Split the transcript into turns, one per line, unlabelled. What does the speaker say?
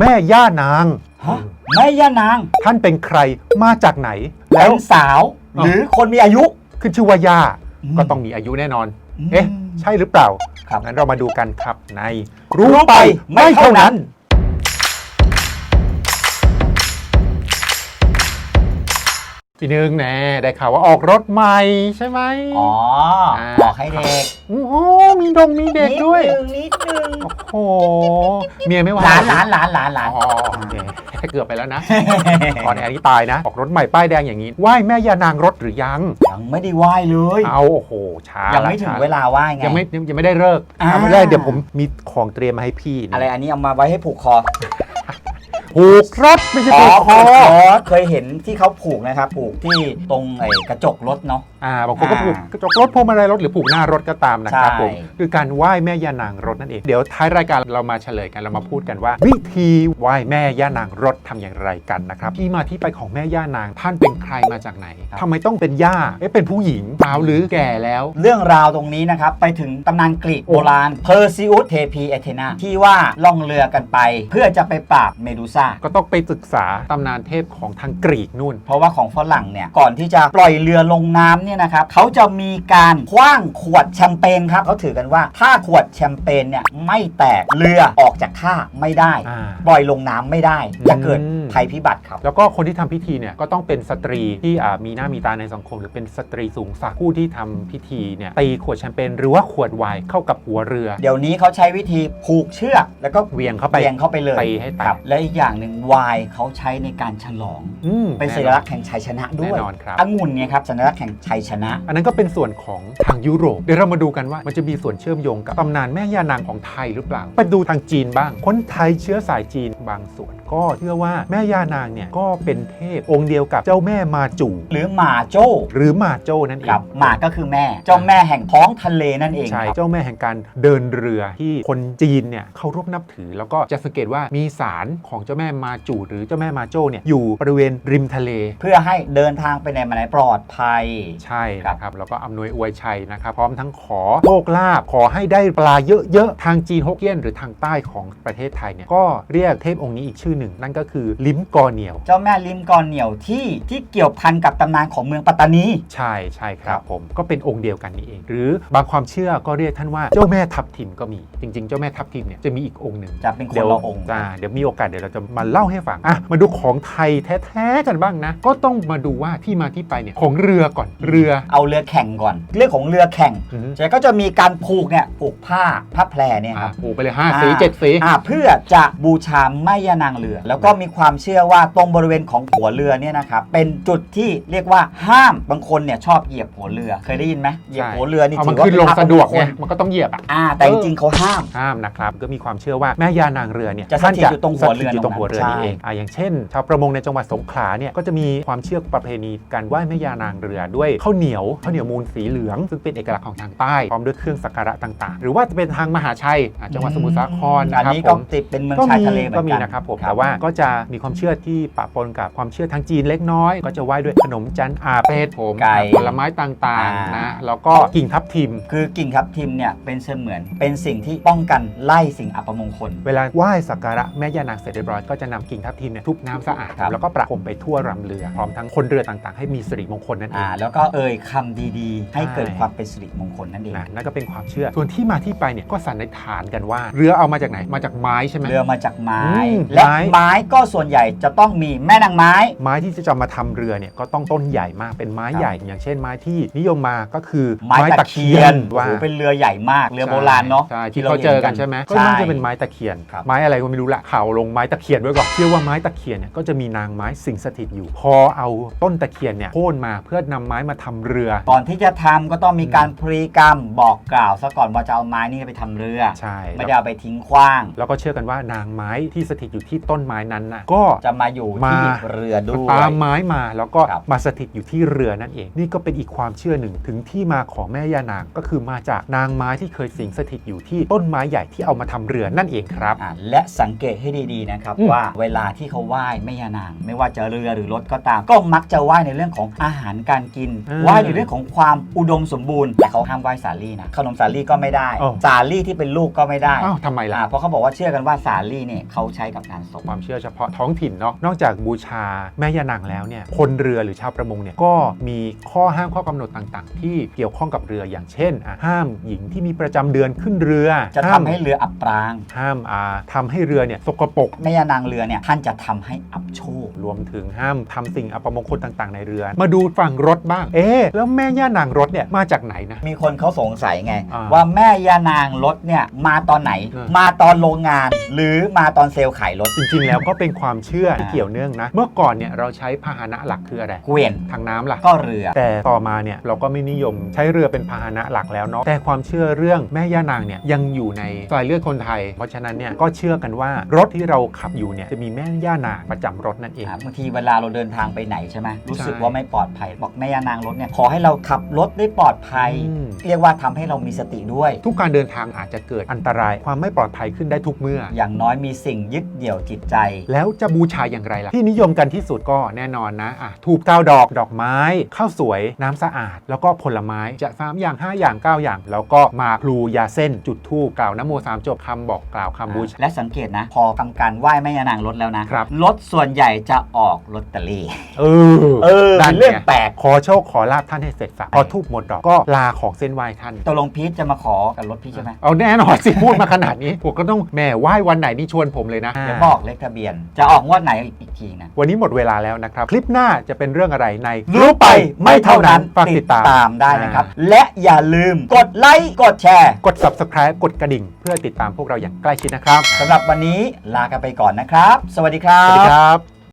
แม่ย่านาง
ฮะแม่ย่านาง
ท่านเป็นใครมาจากไหน
แล้
แล้ว
วสาว หรือคนมีอายุ
ขึ้นชื่อว่าย่า
อืม
ก็ต้องมีอายุแน่นอน
อืม
เอ๊ะ ใช่หรือเปล่า
ครับ
งั้นเรามาดูกันครับใน
รู้ไปไม่เท่านั้น
พี่หนึ่งแน่ได้ข่าวว่าออกรถใหม่ใช่ไหม
อ๋อ
อ่า
บอกให้เด็ก
โอ้โหมีดงมีเด็กด้วย
นิดนึงนิดนึง
โอ้โหเมียไม่ว่า
หลานหลานหลานหลานหลาน
อ๋อโอเคเกือบไปแล้วนะขอในอันนี้ตายนะ ออกรถใหม่ป้ายแดงอย่างนี้ไหว้แม่ย่านางรถหรือยัง
ยังไม่ได้ไหว้เลย
เอาโอ้โหช้า
ยัง
ละ
ไม่ถึง
ช้า
เวลาไหว้ไง
ยังไม่ยังไม่ได้เลิก
อ่า
ทำไม่ได้เดี๋ยวผมมีของเตรียมมาให้พี่น
อะไรอันนี้เอามาไว้ให้ผูกคอ
ผูกรถไม่ใช่
อ๋อ
ผูกค
ผู
อก
คอเคยเห็นที่เขาผูกนะครับ ผูกที่ตรงไอ้กระจกรถเนาะ
อ่าบางคนก็
อ่า
ผูกกระจกรถพวงมาลัยรถหรือผูกหน้ารถก็ตามนะครับ
ใช่
ผมคือการไหว้แม่ย่านางรถนั่นเอง เดี๋ยวท้ายรายการเรามาเฉลยกันเรามาพูดกันว่า วิธีไหว้แม่ย่านางรถทำอย่างไรกันนะครับที่มาที่ไปของแม่ย่านางท่านเป็นใครมาจากไหนทำไมต้องเป็นย่าเอ๊ะเป็นผู้หญิงสาวหรือแก่แล้ว
เรื่องราวตรงนี้นะครับ ไปถึงตำนานกรีกโบราณเพอร์ซิอุสเทพีเอเธนาที่ว่าล่องเรือกันไป เพื่อจะไปปราบเมดูซ่า
ก็ต้องไปศึกษาตำนานเทพของทางกรีกนู่น
เพราะว่าของฝรั่งเนี่ย ก่อนที่จะปล่อยเรือลงน้ำเนี่ยนะครับเขาจะมีการคว้างขวดแชมเปญครับเขาถือกันว่าถ้าขวดแชมเปญเนี่ยไม่แตกเรือออกจากท่าไม่ได้
อ่า
ปล่อยลงน้ำไม่ได้จะเกิด
อืม
ภัยพิบัติครับ
แล้วก็คนที่ทำพิธีเนี่ยก็ต้องเป็นสตรีที่อ่ามีหน้ามีตาในสังคม หรือเป็นสตรีสูงศักดิ์ผู้ที่ทำพิธีเนี่ยตีขวดแชมเปญหรือว่าขวดไวน์เข้ากับหัวเรือ
เดี๋ยวนี้เขาใช้วิธีผูกเชือกแล้วก็
เหวียงเข้าไป
เบี่ยงเข้าไปเลย
ตีให้แตก
ครับและอีกอย่างหนึ่งวายเขาใช้ในการฉลอง
อืม
เป็นสัญลักษณ์แห่งชัยชนะด้วย
แน่นอนครับ
องุ่นเนี่ยครับสัญลักษณ์แห่งชัยชนะ
อันนั้นก็เป็นส่วนของทางยุโรป เดี๋ยวเรามาดูกันว่ามันจะมีส่วนเชื่อมโยงกับตำนานแม่ย่านางของไทยหรือเปล่า ไปดูทางจีนบ้าง คนไทยเชื้อสายจีนบางส่วน ก็เชื่อว่าแม่ย่านางเนี่ยก็เป็นเทพองค์เดียวกับเจ้าแม่มาจู่
หรือหมาโจ้
หรือมาโจ้นั่นเอ
ครั
ง
บหมาก็คือแม่ เจ้าแม่แห่งท้องทะเลนั่นเอง
ใช่
ครับ
เจ้าแม่แห่งการเดินเรือที่คนจีนเนี่ยเคารพนับถือ แล้วก็จะสังเกตว่ามีศาลของเจ้าแม่มาจู่หรือเจ้าแม่มาโจ้เนี่ยอยู่บริเวณริมทะเล
เพื่อให้เดินทางไปไหนมาไหนปลอดภัย
ใช่
ครับ
นะครับแล้วก็อำนวยอวยชัยนะครับ พร้อมทั้งขอโชคลาภขอให้ได้ปลาเยอะๆ ทางจีนฮกเกี้ยนหรือทางใต้ของประเทศไทยเนี่ยก็เรียกเทพองค์นี้อีกชื่อหนึ่งนั่นก็คือลิ้มกอเหนียว
เจ้าแม่ลิมกอนเหนียวที่ที่เกี่ยวพันกับตำนานของเมืองปัตตานี
ใช่ใช่ค
ครั
รับบผมก็เป็นองค์เดียวกันนี่เอง หรือบางความเชื่อก็เรียกท่านว่าเจ้าแม่ทับทิมก็มีจริง ๆ เจ้าแม่ทับทิมเนี่ยจะมีอีกองค์หนึ่ง
จะเป็นคน
เดี๋ยว
ละองค์
จ้าเดี๋ยวมีโอกาสเดี๋ยวเราจะมาเล่าให้ฟังอะมาดูของไทยแท้ๆกันบ้างนะ ก็ต้องมาดูว่าที่มาที่ไปเนี่ยของเรือก่อนเรือ
เอาเรือแข่งก่อน เรื่องของเรือแข่ง
อือฮึ
จะก็จะมีการผูกเนี่ยผูกผ้าผ้าแพรเนี่ยค
อะ
รับ
ผูกไปเลยห้าสี
อ่า
เจ็ดสี
อ่าเพื่อจะบูชาแม่ย่านางเรือแล้วก็มีความเชื่อว่าตรงบริเวณของหัวเรือเนี่ยนะครับเป็นจุดที่เรียกว่าห้ามบางคนเนี่ยชอบเหยียบหัวเรือ เคยได้ยินไหมเหยียบหัวเรือนี่
เอา
ถื
มัน
อว่า
ขึ้น
เป็น
ลง
ภาพ
สะดวก
มงค
ไง
ล
มันก็ต้องเหยียบอะ
อ่าแต่จริงๆเขาห้าม
ห้ามนะครับก็มีความเชื่อว่าแม่ยานางเรือเนี่ย
จะสถิตอยู่ตรงหัวเรือ
สถิตอยู่ตรงหัวเรือ
ใช่
นี่เองอ่าอย่างเช่น ชาวประมงในจังหวัดสงขลาเนี่ยก็จะมีความเชื่อประเพณีการไหว้แม่ยานางเรือด้วยข้าวเหนียวข้าวเหนียวมูลสีเหลือง ซึ่งเป็นเอกลักษณ์ของทางใต้พร้อมด้วยเครื่องสักการะต่าง ๆ หรือว่าจะเป็นทางมหาชัยอ่าจังหวัดสมุทรสาคร
อั
นะ
น
ครับ
นี้
ผ
ก็
ม
ติดเป็นเมือง
ก็
ชาย
มี
ทะเลเหมือน
ก็
กัน
มีนะครับผมแต่ว่าก็จะมีความเชื่อที่ปะปนกับความเชื่อทางจีนเล็กน้อย ก็จะไหว้ด้วยขนมจันอาเปรตผม
ไก่
ผลไม้ต่างๆ
อ่า
นะแล้วก็กิ่งทับทิม
คือกิ่งทับทิมเนี่ยเป็นเสมือนเป็นสิ่งที่ป้องกันไล่สิ่งอัปมงคล
เวลาไหว้สักการะแม่ย่านางเสร็จเรียบร้อยก็จะนำกิ่งทับทิมเนี่ยทุบน้ำสะอาด
ครับ
แล้วก็ประพรมไปทั่วรำเรือพร้อมทั้งคนเรือต่างๆ ให้มีสิริมงคลนั่นเอ
อ่างแล้วก็เอ่ยคำดีๆ ให้
ใช่
เกิดความเป็นสิริมงคลนั่นเอง
นะนั่นก็เป็นความเชื่อ ส่วนที่มาที่ไปเนี่ยก็สันนิษฐานกันว่า เรือเอามาจากไหนมาจากไม้ใช่ไหม
เรือมาจากไม้
อืม
และ
ไม้
ไม้ก็ส่วนใหญ่จะต้องมีแม่นางไม้
ไม้ที่จะมาทำเรือเนี่ยก็ต้องต้นใหญ่มากเป็นไม้
ครับ
ใหญ่ อย่างเช่นไม้ที่นิยมมาก็คือ
ไม้ตะเคียนโอ้
ว่า
โหเป็นเรือใหญ่มากเรือโบราณเนาะ
ใช่ที่เขาเจอกันใช่ไหมก็
ใช่
น่าจะเป็นไม้ตะเคียน
ครับ
ไม้อะไรก็ไม่รู้ละข่าวลงไม้ตะเคียนไว้ก่อนเชื่อว่าไม้ตะเคียนเนี่ยก็จะมีนางไม้สิงสถิตอยู่ พอเอาต้นตะเคียนเนี่ยโค่นมาเพื่อนำไม้มาทำเรือ
ก่อนที่จะทำก็ต้องมีการพรีกรรมบอกกล่าวซะก่อนว่าจะเอาไม้นี่ไปทำเรือ
ใช่
ไม่ได้เอาไปทิ้งขว้าง
แล้วก็เชื่อกันว่านางไม้ที่สถิตอยู่ที่ต้นไม้นั้นนะก็
จะมาอยู่
มา
ที่เรือด้วย
ตามไม้มาแล้วก็
ครับ
มาสถิตอยู่ที่เรือนั่นเอง นี่ก็เป็นอีกความเชื่อหนึ่งถึงที่มาของแม่ย่านางก็คือมาจากนางไม้ที่เคยสิงสถิตอยู่ที่ต้นไม้ใหญ่ที่เอามาทำเรือนั่นเองครับ
อ่าและสังเกตให้ดีๆนะครับ
อืม
ว่าเวลาที่เขาไหว้แม่ยานาง ไม่ว่าจะเรือหรือรถก็ตาม ก็มักจะไหว้ในเรื่องของอาหารการกิน
อืม
ไหว้ในเรื่องของความอุดมสมบูรณ์แต่เขาห้ามไหว้สาลี่นะขนมสาลี่ก็ไม่ได้
อ๋อ
สาลี่ที่เป็นลูกก็ไม่ได้
อ้าวทำไมล่ะ
อ่าเพราะเขาบอกว่าเชื่อกันว่าสาลี่เนี่ยเขาใช้กับงานศพ
ความเชื่อเฉพาะท้องถิ่นเนาะนอกจากบูชาแม่ย่านางแล้วเนี่ยคนเรือหรือชาวประมงเนี่ยก็มีข้อห้ามข้อกำหนดต่างๆ ที่เกี่ยวข้องกับเรืออย่างเช่นอะห้ามหญิงที่มีประจำเดือนขึ้นเรือ
จะทำ
ห้าม
ให้เรืออับปราง
ห้ามอ่าทำให้เรือเนี่ยสกปรก
แม่ยานางเรือเนี่ยท่านจะทำให้อับโชค
รวมถึงห้ามทำสิ่งอัปมงคลต่างๆ ในเรือ มาดูฝั่งรถบ้าง เอ๊ะแล้วแม่ย่านางรถเนี่ยมาจากไหนนะ
มีคนเขาสงสัยไง
อ่า
ว่าแม่ยานางรถเนี่ยมาตอนไหน
เออ
มาตอนโรงงาน หรือมาตอนเซลล์ขายรถ
จริง ๆ แล้วก็เป็นความเชื่อที่
อ่า
เกี่ยวเนื่องนะ เมื่อก่อนเนี่ยเราใช้พาหนะหลักคืออะไร
เกวียน
ทางน้ำล่ะ
ก็เรือ
แต่ต่อมาเนี่ยเราก็ไม่นิยมใช้เรือเป็นพาหนะหลักแล้วเนาะแต่ความเชื่อเรื่องแม่ย่านางเนี่ยยังอยู่ในสายเลือดคนไทย เพราะฉะนั้นเนี่ยก็เชื่อกันว่ารถที่เราขับอยู่เนี่ยจะมีแม่ย่านางประจำรถนั่นเอง
บางทีเวลาเราเดินทางไปไหนใช่ไหมรู้สึก
ใช่
ว่าไม่ปลอดภัยบอกแม่ยานางรถเนี่ยขอให้เราขับรถได้ปลอดภัย
อืม
เรียกว่าทำให้เรามีสติด้วย
ทุกการเดินทางอาจจะเกิดอันตราย ความไม่ปลอดภัยขึ้นได้ทุกเมื่อ
อย่างน้อยมีสิ่งยึดเหนี่ยวจิตใจ
แล้วจะบูชาอย่างไรล่ะ ที่นิยมกันที่สุดก็แน่นอนนะอะทูบเก้าดอกดอกไม้ข้าวสวยน้ำสะอาด แล้วก็ผลไม้จะสามอย่าง 5 อย่าง 9 อย่าง แล้วก็มาพลูยาเส้นจุดทูบกล่าวนะโมสามจบคำบอกกล่าวคำบูชา
และสังเกตนะ พอทำการไหว้แม่ยานางรถแล้วนะครับ รถส่วนใหญ่จะออกลอตเตอรี่
เออ
เออ
นั่
เป็นนเรื่อง
ไง
แปลก
ขอโชคขอลาบท่านให้เสร็จสับพอทูบหมดดอกก็ลาของเส้นไหว้ท่าน
ตกลงพีทจะมาขอกับรถพี่ใช่ไหม
เอาแน่นอนสิพูดมาขนาดนี้ผมก็ต้องแหม่ไหว้วันไหนนี่ชวนผมเลยนะ
เดี๋ยวบอกเลขทะเบียน จะออกงวดไหนอีกทีนะ
วันนี้หมดเวลาแล้วนะครับ คลิปหน้าจะเป็นเรื่องอะไรใน
รู้ไปไม่เท่านั้น
ฝากติดตาม
ได้นะครับ
อ่า
และอย่าลืมกดไลค์กดแชร์
กด subscribe กดกระดิ่ง เพื่อติดตามพวกเราอย่างใกล้ชิดนะครับ
สำหรับวันนี้ลากันไปก่อนนะครับ สวัสดีครั
สวัสดี
บ
ครับ